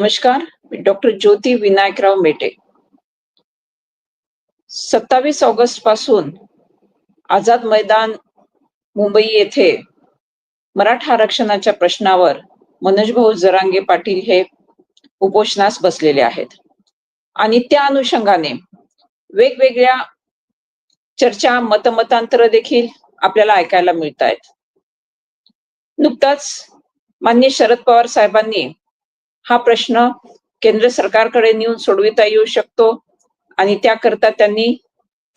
नमस्कार मी डॉक्टर ज्योती विनायकराव मेटे. सत्तावीस ऑगस्टपासून आझाद मैदान मुंबई येथे मराठा आरक्षणाच्या प्रश्नावर मनोज भाऊ जरांगे पाटील हे उपोषणास बसलेले आहेत. आणि त्या अनुषंगाने वेगवेगळ्या चर्चा मतमतांतर देखील आपल्याला ऐकायला मिळत आहेत नुकताच मान्य शरद पवार साहेबांनी हा प्रश्न केंद्र सरकारकडे नेऊन सोडविता येऊ शकतो. आणि त्याकरता त्यांनी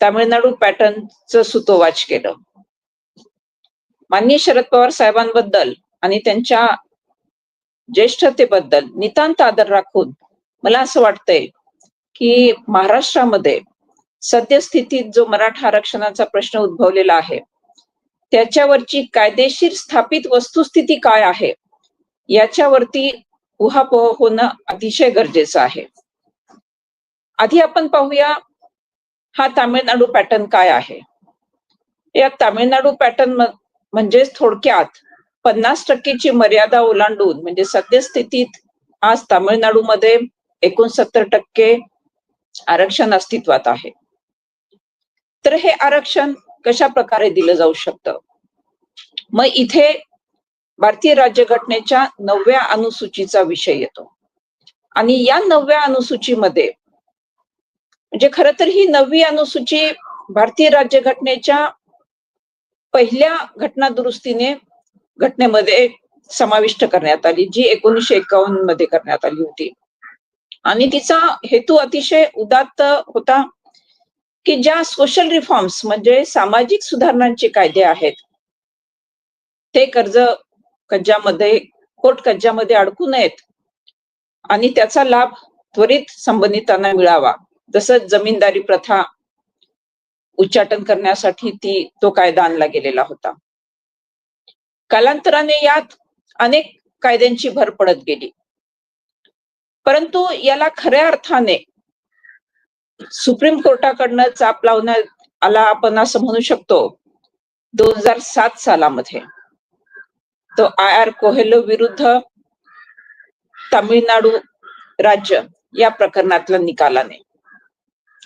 तामिळनाडू पॅटर्नचं सुतोवाच केलं. माननीय शरद पवार साहेबांबद्दल आणि त्यांच्या ज्येष्ठतेबद्दल नितांत आदर राखून मला असं वाटतंय की महाराष्ट्रामध्ये सद्यस्थितीत जो मराठा आरक्षणाचा प्रश्न उद्भवलेला आहे त्याच्यावरची कायदेशीर स्थापित वस्तुस्थिती काय आहे याच्यावरती उहापोह होणं अतिशय गरजेचं आहे. आधी आपण पाहूया हा तामिळनाडू पॅटर्न काय आहे? या तामिळनाडू पॅटर्न म्हणजेच थोडक्यात पन्नास टक्केची मर्यादा ओलांडून म्हणजे सद्यस्थितीत आज तामिळनाडूमध्ये एकोणसत्तर टक्के आरक्षण अस्तित्वात आहे. तर हे आरक्षण कशा प्रकारे दिलं जाऊ शकतं? मग इथे भारतीय राज्यघटनेच्या नवव्या अनुसूचीचा विषय येतो. आणि या नवव्या अनुसूचीमध्ये म्हणजे खर तर ही नववी अनुसूची भारतीय राज्यघटनेच्या पहिल्या घटना दुरुस्तीने घटनेमध्ये समाविष्ट करण्यात आली जी एकोणीसशे एकावन्नमध्ये करण्यात आली होती. आणि तिचा हेतू अतिशय उदात्त होता की ज्या सोशल रिफॉर्म्स म्हणजे सामाजिक सुधारणांचे कायदे आहेत ते कर्ज कज्जामध्ये कोर्ट कज्जामध्ये अडकू नयेत. आणि त्याचा लाभ त्वरित संबंधितांना मिळावा. तसंच जमीनदारी प्रथा उच्चाटन करण्यासाठी ती तो कायदा आणला गेलेला होता. कालांतराने यात अनेक कायद्यांची भर पडत गेली. परंतु याला खऱ्या अर्थाने सुप्रीम कोर्टाकडनं चाप लावण्यात आला आपण असं म्हणू शकतो दोन हजार सात सालामध्ये. तो आय आर कोहेलो विरुद्ध तामिळनाडू राज्य या प्रकरणातल्या निकालाने.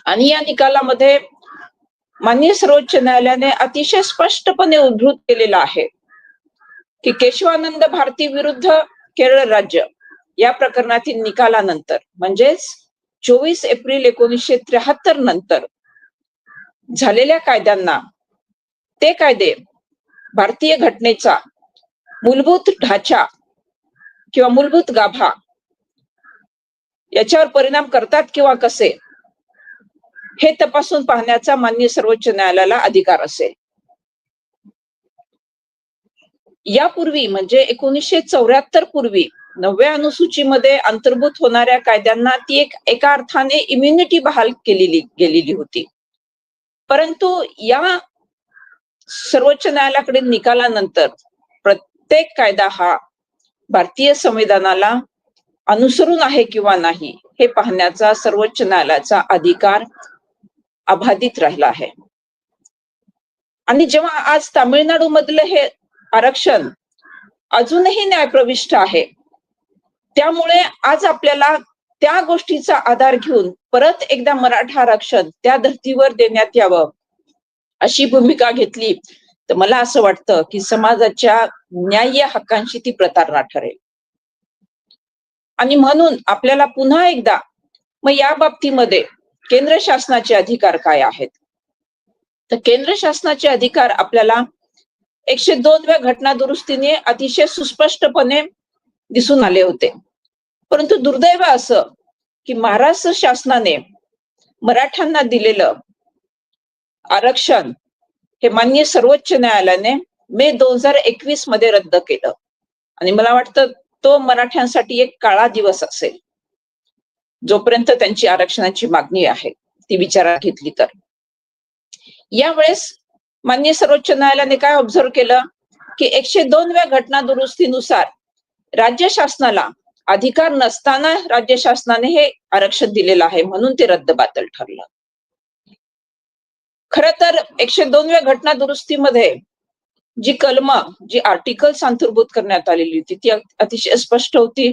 आणि या निकालामध्ये माननीय सर्वोच्च न्यायालयाने अतिशय स्पष्टपणे उद्धृत केलेला आहे की केशवानंद भारती विरुद्ध केरळ राज्य या प्रकरणातील निकालानंतर म्हणजेच चोवीस एप्रिल एकोणीसशे त्र्याहत्तर नंतर झालेल्या कायद्यांना ते कायदे भारतीय घटनेचा मूलभूत ढाचा किंवा मूलभूत गाभा याच्यावर परिणाम करतात किंवा कसे? हे तपासून पाहण्याचा मान्य सर्वोच्च न्यायालयाला अधिकार असेल. यापूर्वी म्हणजे एकोणीसशे चौऱ्याहत्तर पूर्वी नवव्या अनुसूचीमध्ये अंतर्भूत होणाऱ्या कायद्यांना ती एक एका अर्थाने इम्युनिटी बहाल केलेली गेलेली होती. परंतु या सर्वोच्च न्यायालयाकडे निकालानंतर प्रत्येक कायदा हा भारतीय संविधानाला अनुसरून आहे किंवा नाही हे पाहण्याचा सर्वोच्च न्यायालयाचा अधिकार अबाधित राहिला आहे. आणि जेव्हा आज तामिळनाडू मधलं हे आरक्षण अजूनही न्यायप्रविष्ट आहे त्यामुळे आज आपल्याला त्या गोष्टीचा आधार घेऊन परत एकदा मराठा आरक्षण त्या धर्तीवर देण्यात यावं अशी भूमिका घेतली. तर मला असं वाटतं की समाजाच्या न्याय्य हक्कांशी ती प्रतारणा ठरेल. आणि म्हणून आपल्याला पुन्हा एकदा मग या बाबतीमध्ये केंद्र शासनाचे अधिकार काय आहेत? तर केंद्र शासनाचे अधिकार आपल्याला एकशे दोनव्या घटना दुरुस्तीने अतिशय सुस्पष्टपणे दिसून आले होते. परंतु दुर्दैव असं की महाराष्ट्र शासनाने मराठ्यांना दिलेलं आरक्षण हे मान्य सर्वोच्च न्यायालयाने मे दोन हजार एकवीसमध्ये रद्द केलं. आणि मला वाटतं तो मराठ्यांसाठी एक काळा दिवस असेल. जोपर्यंत त्यांची आरक्षणाची मागणी आहे ती विचारात घेतली तर. यावेळेस मान्य सर्वोच्च न्यायालयाने काय ऑब्झर्व केलं? की एकशे दोनव्या घटना दुरुस्तीनुसार राज्य शासनाला अधिकार नसताना राज्य शासनाने हे आरक्षण दिलेलं आहे म्हणून ते रद्दबातल ठरलं. खर तर एकशे दोनव्या घटना दुरुस्तीमध्ये जी कलम जी आर्टिकल्स अंतर्भूत करण्यात आलेली होती ती अतिशय स्पष्ट होती.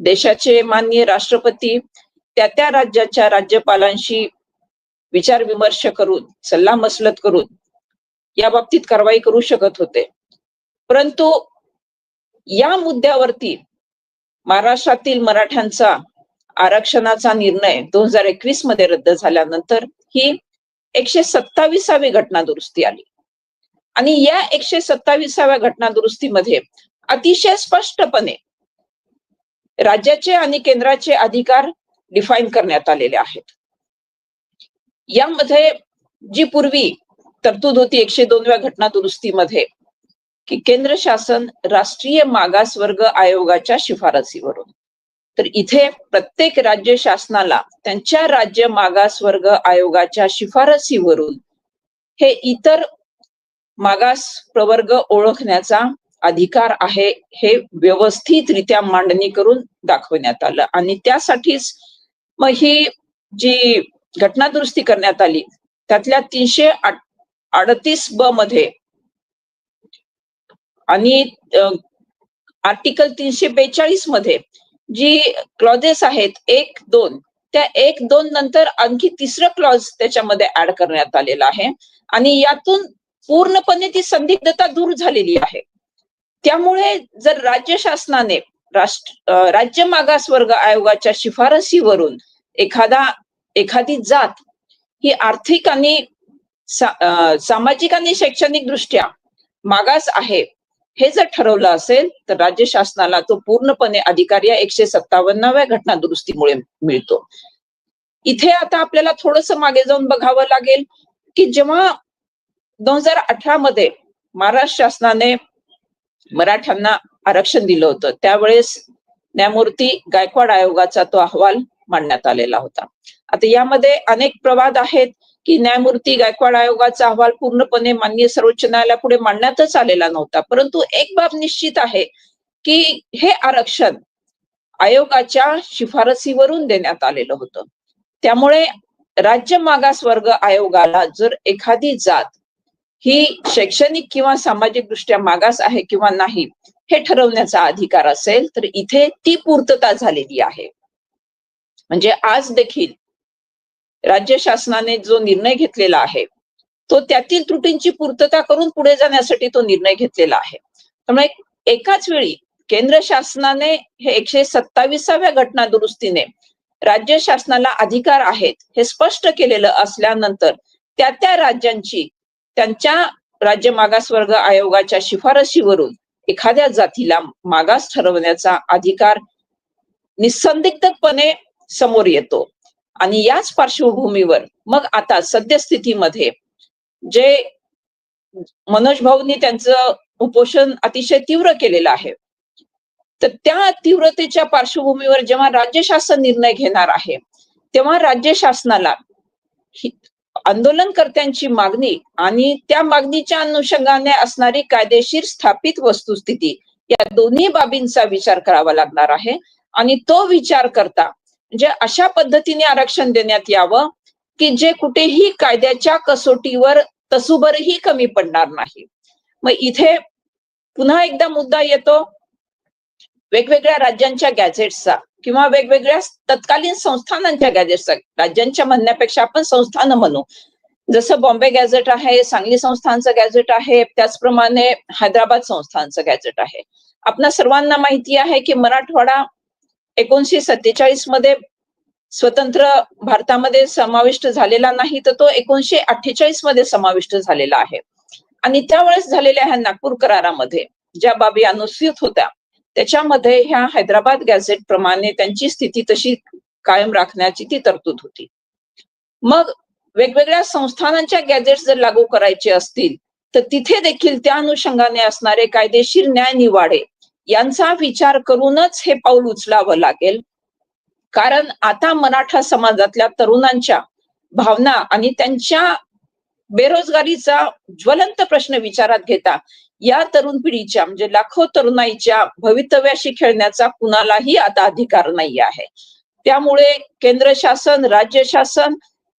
देशाचे माननीय राष्ट्रपती त्या त्या राज्याच्या राज्यपालांशी विचार विमर्श करून सल्ला मसलत करून या बाबतीत कारवाई करू शकत होते. परंतु या मुद्द्यावरती महाराष्ट्रातील मराठ्यांचा आरक्षणाचा निर्णय दोन हजार एकवीसमध्ये रद्द झाल्यानंतर ही एकशे सत्तावीसावी घटना दुरुस्ती आली. आणि या एकशे सत्तावीसाव्या घटना दुरुस्तीमध्ये अतिशय स्पष्टपणे राज्याचे आणि केंद्राचे अधिकार डिफाईन करण्यात आलेले आहेत. यामध्ये जी पूर्वी तरतूद होती एकशे दोनव्या घटना दुरुस्तीमध्ये की केंद्र शासन राष्ट्रीय मागासवर्ग आयोगाच्या शिफारसीवरून. तर इथे प्रत्येक राज्य शासनाला त्यांच्या राज्य मागासवर्ग आयोगाच्या शिफारसीवरून हे इतर मागास प्रवर्ग ओळखण्याचा अधिकार आहे हे व्यवस्थितरित्या मांडणी करून दाखवण्यात आलं. आणि त्यासाठीच मग ही जी घटना दुरुस्ती करण्यात आली त्यातल्या तीनशे अडतीस ब मध्ये आणि आर्टिकल तीनशे बेचाळीसमध्ये जी क्लॉजेस आहेत एक दोन. त्या एक दोन नंतर आणखी तिसरं क्लॉज त्याच्यामध्ये ऍड करण्यात आलेला आहे. आणि यातून पूर्णपणे ती संदिग्धता दूर झालेली आहे. त्यामुळे जर राज्य शासनाने राष्ट्र राज्य मागासवर्ग आयोगाच्या शिफारसीवरून एखादा एखादी जात ही आर्थिक आणि सामाजिक आणि शैक्षणिक दृष्ट्या मागास आहे हे जर ठरवलं असेल तर राज्य शासनाला तो पूर्णपणे अधिकार या एकशे सत्तावन्नाव्या घटना दुरुस्तीमुळे मिळतो. इथे आता आपल्याला थोडस मागे जाऊन बघावं लागेल की जेव्हा दोन हजार अठरा मध्ये महाराष्ट्र शासनाने मराठ्यांना आरक्षण दिलं होतं त्यावेळेस न्यायमूर्ती गायकवाड आयोगाचा तो अहवाल मांडण्यात आलेला होता. आता यामध्ये अनेक प्रवाद आहेत की न्यायमूर्ती गायकवाड आयोगाचा अहवाल पूर्णपणे माननीय सर्वोच्च न्यायालयापुढे मांडण्यातच आलेला नव्हता. परंतु एक बाब निश्चित आहे की हे आरक्षण आयोगाच्या शिफारसीवरून देण्यात आलेलं होतं. त्यामुळे राज्य मागासवर्ग आयोगाला जर एखादी जात ही शैक्षणिक किंवा सामाजिक दृष्ट्या मागास आहे किंवा नाही हे ठरवण्याचा अधिकार असेल तर इथे ती पूर्तता झालेली आहे. म्हणजे आज देखील राज्य शासनाने जो निर्णय घेतलेला आहे तो त्यातील त्रुटींची पूर्तता करून पुढे जाण्यासाठी तो निर्णय घेतलेला आहे. त्यामुळे एकाच वेळी केंद्र शासनाने हे एकशे सत्तावीसाव्या घटना दुरुस्तीने राज्य शासनाला अधिकार आहेत हे स्पष्ट केलेलं असल्यानंतर त्या त्या राज्यांची त्यांच्या राज्य मागासवर्ग आयोगाच्या शिफारशीवरून एखाद्या जातीला मागास ठरवण्याचा अधिकार निसंदिग्धपणे समोर येतो. आणि याच पार्श्वभूमीवर मग आता सद्यस्थितीमध्ये जे मनोज भाऊंनी त्यांचं उपोषण अतिशय तीव्र केलेलं आहे तर त्या तीव्रतेच्या पार्श्वभूमीवर जेव्हा राज्य शासन निर्णय घेणार आहे तेव्हा राज्य शासनाला आंदोलनकर्त्यांची मागणी आणि त्या मागणीच्या अनुषंगाने असणारी कायदेशीर स्थापित वस्तुस्थिती या दोन्ही बाबींचा विचार करावा लागणार आहे आणि तो विचार करता म्हणजे अशा पद्धतीने आरक्षण देण्यात यावं की जे कुठेही कायद्याच्या कसोटीवर तसूभरही कमी पडणार नाही. मग इथे पुन्हा एकदा मुद्दा येतो. वेगवेगळ्या राज्यांच्या गॅझेट्सचा किंवा वेगवेगळ्या तत्कालीन संस्थानांच्या गॅजेटचा राज्यांच्या म्हणण्यापेक्षा आपण संस्थानं म्हणू. जसं बॉम्बे गॅझेट आहे सांगली संस्थांचं गॅझेट आहे त्याचप्रमाणे हैदराबाद संस्थांचं गॅझेट आहे. आपल्या सर्वांना माहिती आहे की मराठवाडा एकोणीशे सत्तेचाळीसमध्ये स्वतंत्र भारतामध्ये समाविष्ट झालेला नाही तर तो एकोणीशे अठ्ठेचाळीसमध्ये समाविष्ट झालेला आहे. आणि त्यावेळेस झालेल्या ह्या नागपूर करारामध्ये ज्या बाबी अनुसूचित होत्या त्याच्यामध्ये ह्या हैदराबाद गॅझेट प्रमाणे त्यांची स्थिती तशी कायम राखण्याची ती तरतूद होती. मग वेगवेगळ्या संस्थानांच्या गॅझेट जर लागू करायचे असतील तर तिथे देखील त्या अनुषंगाने असणारे कायदेशीर न्याय निवाडे यांचा विचार करूनच हे पाऊल उचलावं लागेल. कारण आता मराठा समाजातल्या तरुणांच्या भावना आणि त्यांच्या बेरोजगारीचा ज्वलंत प्रश्न विचारात घेता या तरुण पिढीच्या म्हणजे लाखो तरुणाईच्या भवितव्याशी खेळण्याचा कुणालाही आता अधिकार नाही आहे. त्यामुळे केंद्र शासन राज्य शासन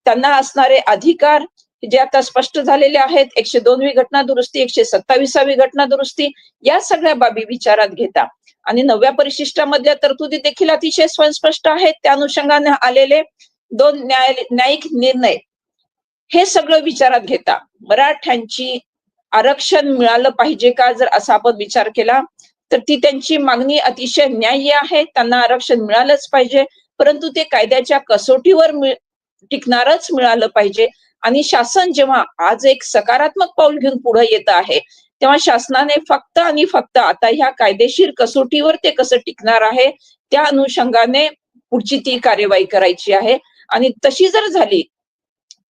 त्यांना असणारे अधिकार जे आता स्पष्ट झालेले आहेत एकशे दोनवी घटना दुरुस्ती एकशे सत्तावीसावी घटना दुरुस्ती या सगळ्या बाबी विचारात घेता. आणि नव्या परिशिष्टामधल्या तरतुदी देखील अतिशय स्वयंस्पष्ट आहेत. त्या अनुषंगाने आलेले दोन न्याय न्यायिक निर्णय हे सगळं विचारात घेता. मराठ्यांची आरक्षण मिळालं पाहिजे का? जर असा आपण विचार केला तर ती त्यांची मागणी अतिशय न्याय्य आहे. त्यांना आरक्षण मिळालंच पाहिजे. परंतु ते कायद्याच्या कसोटीवर टिकणारच मिळालं पाहिजे. आणि शासन जेव्हा आज एक सकारात्मक पाऊल घेऊन पुढे येत आहे तेव्हा शासनाने फक्त आणि फक्त आता ह्या कायदेशीर कसोटीवर ते कसं टिकणार आहे त्या अनुषंगाने पुढची ती कार्यवाही करायची आहे. आणि तशी जर झाली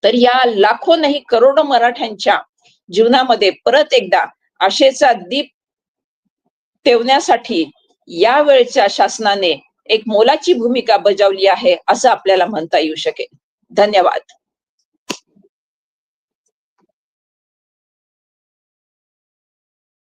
तर या लाखो नाही करोडो मराठ्यांच्या जीवनामध्ये परत एकदा आशेचा दीप ठेवण्यासाठी या वेळच्या शासनाने एक मोलाची भूमिका बजावली आहे असं आपल्याला म्हणता येऊ शकेल. धन्यवाद